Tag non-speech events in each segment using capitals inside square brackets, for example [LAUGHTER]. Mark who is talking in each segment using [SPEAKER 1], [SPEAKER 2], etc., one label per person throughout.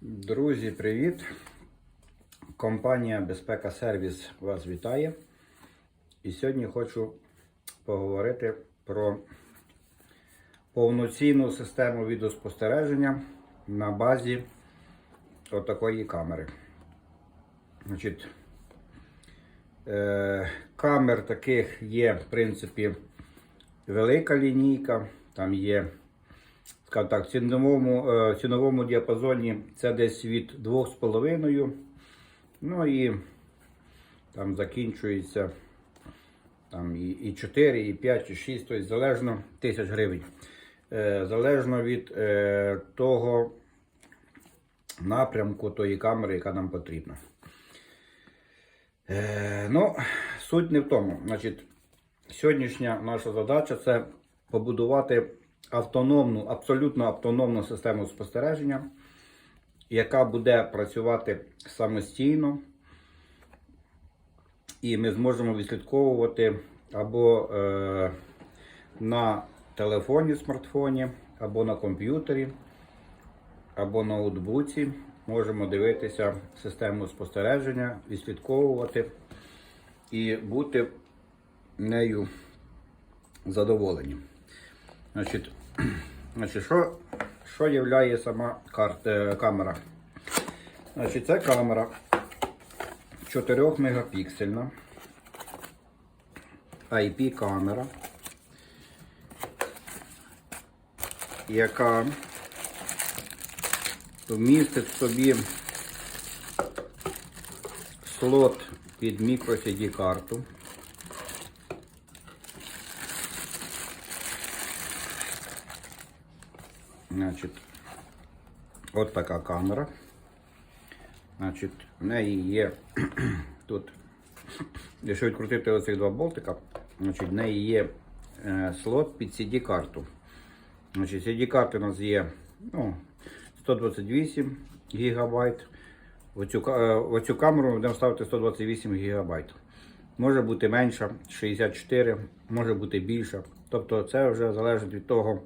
[SPEAKER 1] Друзі, привіт! Компанія Безпека Сервіс вас вітає. І сьогодні хочу поговорити про повноцінну систему відеоспостереження на базі отакої камери. Значить, е, камер таких є, в принципі, велика лінійка, там є скажімо так, ціновому, е, ціновому діапазоні це десь від 2,5. Ну і там закінчується там, і, і 4, і 5, і 6, тобто залежно тисяч гривень. Е, залежно від е, того напрямку тої камери, яка нам потрібна. Ну, суть не в тому. Значить, сьогоднішня наша задача це побудувати автономну, абсолютно автономну систему спостереження, яка буде працювати самостійно, і ми зможемо відслідковувати або е, на телефоні, смартфоні, або на комп'ютері, або на ноутбуці. Можемо дивитися систему спостереження, відслідковувати і бути нею задоволені. Значить, [CLEARS THROAT] значить що, що являє сама карт, е, камера? Значить, це камера 4 мегапіксельна IP камера, яка вмістить собі слот під microSD карту. Значить, от така камера. Значить, в неї є [CLEARS THROAT] тут, якщо відкрутити оцих два болтика, значить, в неї є е, слот під CD-карту. Значить, CD-карти у нас є ну, 128 ГБ. В оцю, е, в оцю камеру будемо ставити 128 ГБ. Може бути менша, 64, може бути більша. Тобто це вже залежить від того,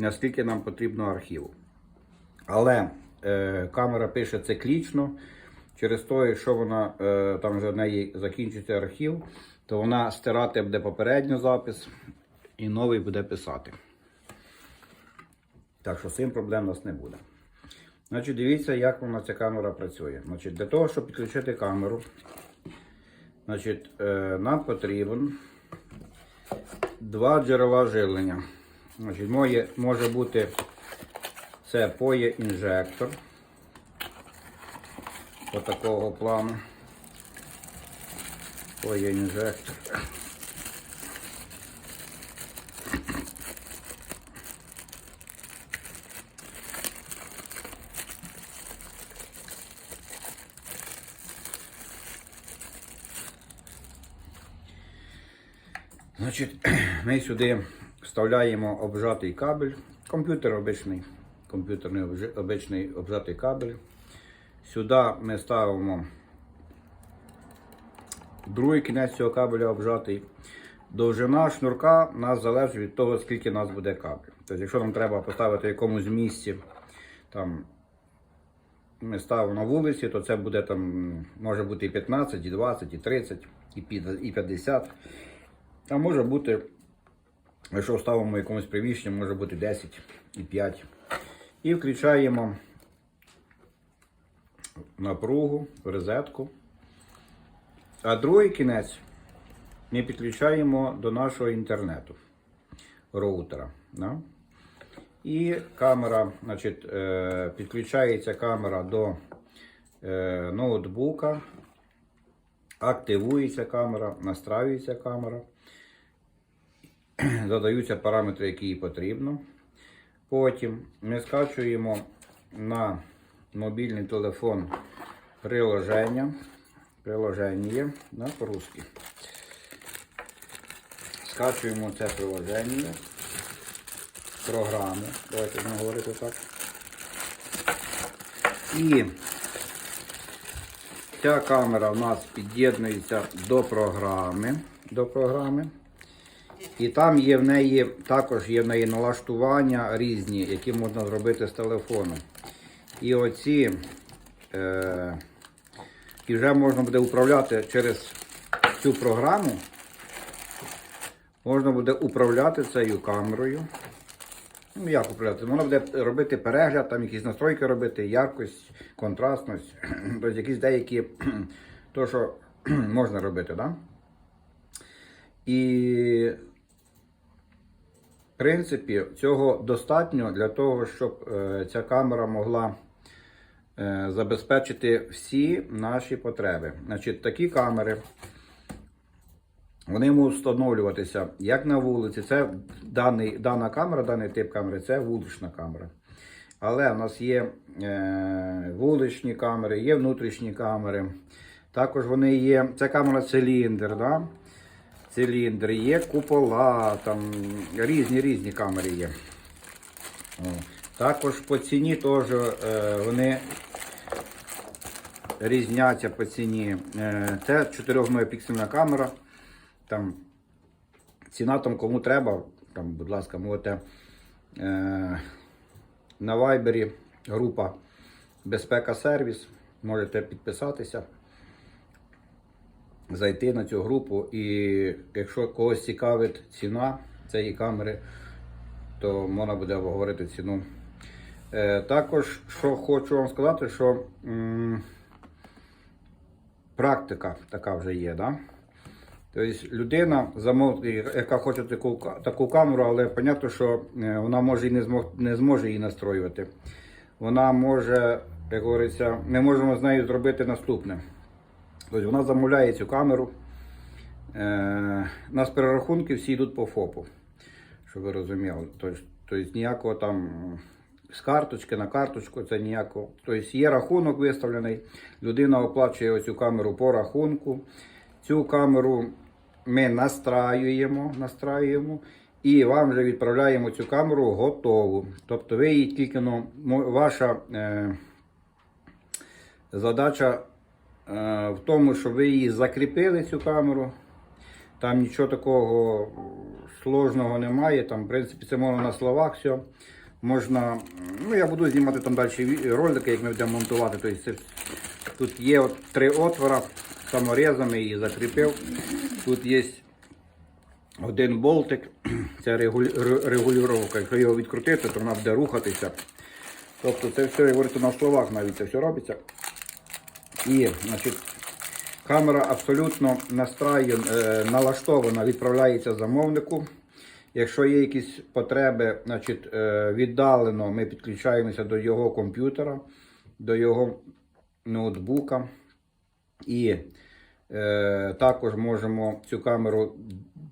[SPEAKER 1] наскільки нам потрібно архіву. Але е, камера пише циклічно. Через те, якщо вона е, там вже в неї закінчиться архів, то вона стирати буде попередній запис і новий буде писати. Так що з цим проблем у нас не буде. Значить, дивіться, як вона ця камера працює. Значить, для того, щоб підключити камеру, значить, е, нам потрібен два джерела живлення. Значить, моє, може бути це поє інжектор такого плану. Поє інжектор. Значить, ми сюди вставляємо обжатий кабель, комп'ютер обичний, комп'ютерний обичний обжатий кабель. Сюди ми ставимо другий кінець цього кабеля обжатий. Довжина шнурка у нас залежить від того, скільки у нас буде кабель. Тобто, якщо нам треба поставити в якомусь місці, там, ми ставимо на вулиці, то це буде там, може бути і 15, і 20, і 30, і і 50. А може бути, якщо ставимо якомусь приміщенні, може бути 10 і 5. І включаємо напругу, розетку. А другий кінець ми підключаємо до нашого інтернету роутера. Да? І камера, значить, е, підключається камера до е, ноутбука, активується камера, настраюється камера, [CLEARS THROAT] задаються параметри, які їй потрібно. Потім ми скачуємо на мобільний телефон приложення. Приложення да, по-русски. Скачуємо це приложення, програму. Давайте будемо говорити так. І ця камера у нас під'єднується до програми. До програми. І там є в неї також є в неї налаштування різні, які можна зробити з телефону. І оці е, і вже можна буде управляти через цю програму. Можна буде управляти цією камерою. Ну, як управляти? Вона буде робити перегляд, там якісь настройки робити, яркость, контрастність, [CLEARS THROAT] тобто якісь деякі [CLEARS THROAT] то, що [CLEARS THROAT] можна робити, да? І принципі, цього достатньо для того, щоб е, ця камера могла е, забезпечити всі наші потреби. Значить, такі камери. Вони можуть встановлюватися як на вулиці. Це даний, дана камера, даний тип камери це вулична камера. Але в нас є е, вуличні камери, є внутрішні камери. Також вони є. Це камера циліндр. Да? Циліндр, є купола, там різні різні камери є. О. Також по ціні теж е, вони різняться по ціні. Е, це 4 мегапіксельна камера. Там ціна там кому треба, там, будь ласка, можете е, на Viber група Безпека Сервіс. Можете підписатися, зайти на цю групу. І якщо когось цікавить ціна цієї камери, то можна буде обговорити ціну. Е, також, що хочу вам сказати, що практика така вже є. Да? Тобто людина, яка хоче таку, таку камеру, але зрозуміло, що е, вона може і не, змог... не зможе її настроювати. Вона може, як говориться, ми можемо з нею зробити наступне. Тобто вона замовляє цю камеру. Е... У нас перерахунки всі йдуть по ФОПу, щоб ви розуміли. Тобто, ніякого там з карточки на карточку, це ніякого. Тобто є рахунок виставлений, людина оплачує оцю камеру по рахунку. Цю камеру ми настраюємо, настраюємо і вам вже відправляємо цю камеру готову. Тобто ви її тільки ну, ваша е, задача в тому, щоб ви її закріпили, цю камеру. Там нічого такого сложного немає. Там, в принципі, це можна на словах все. Можна, ну я буду знімати там далі ролики, як ми будемо монтувати. Тобто тут є от три отвора, саморезами її закріпив. Тут є один болтик, [CLEARS THROAT] це регулювання. Якщо його відкрутити, то вона буде рухатися. Тобто це все, як говориться, на словах навіть це все робиться. І, значить, камера абсолютно настраює, е, налаштована, відправляється замовнику. Якщо є якісь потреби, значить, е, віддалено ми підключаємося до його комп'ютера, до його ноутбука. І е, також можемо цю камеру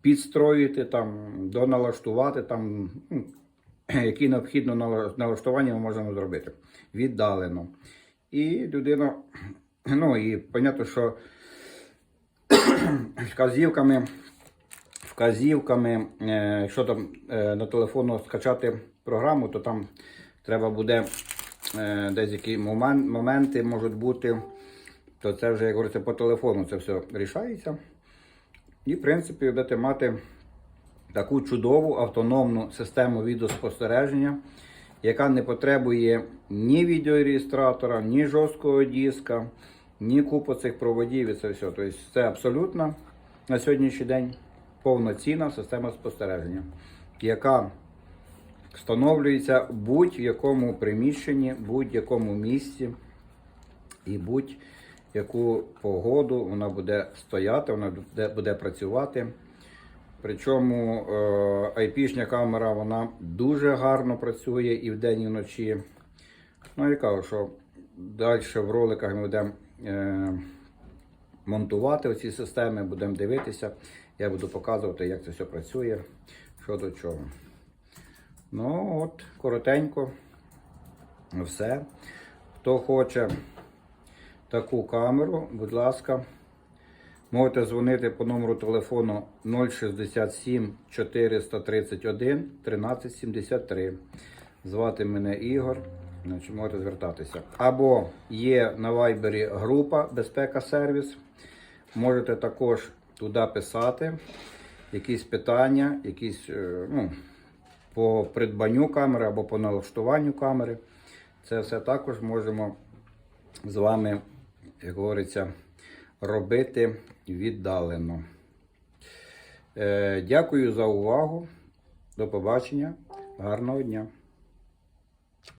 [SPEAKER 1] підстроїти, там, доналаштувати, там, ну, [CLEARS THROAT] які необхідно налаштування ми можемо зробити віддалено. І людина, ну і понятно, що вказівками, вказівками, е, якщо там е, на телефону скачати програму, то там треба буде е, десь які моменти можуть бути, то це вже, як говориться, по телефону це все рішається. І, в принципі, будете мати таку чудову автономну систему відеоспостереження, яка не потребує ні відеореєстратора, ні жорсткого диска, ні купу цих проводів і це все. Тобто це абсолютно на сьогоднішній день повноцінна система спостереження, яка встановлюється будь-якому приміщенні, будь-якому місці і будь-яку погоду вона буде стояти, вона буде, буде працювати. Причому е, IP-шня камера вона дуже гарно працює і вдень, і вночі. Ну, я кажу, що далі в роликах ми будемо монтувати ці системи, будемо дивитися. Я буду показувати, як це все працює, що до чого. Ну, от, коротенько, все. Хто хоче таку камеру, будь ласка, можете дзвонити по номеру телефону 067 431 1373. Звати мене Ігор. Значить, можете звертатися. Або є на вайбері група Безпека Сервіс. Можете також туди писати якісь питання, якісь е, ну, по придбанню камери або по налаштуванню камери. це все також можемо з вами, як говориться, робити віддалено. Е, Дякую за увагу. До побачення. Гарного дня.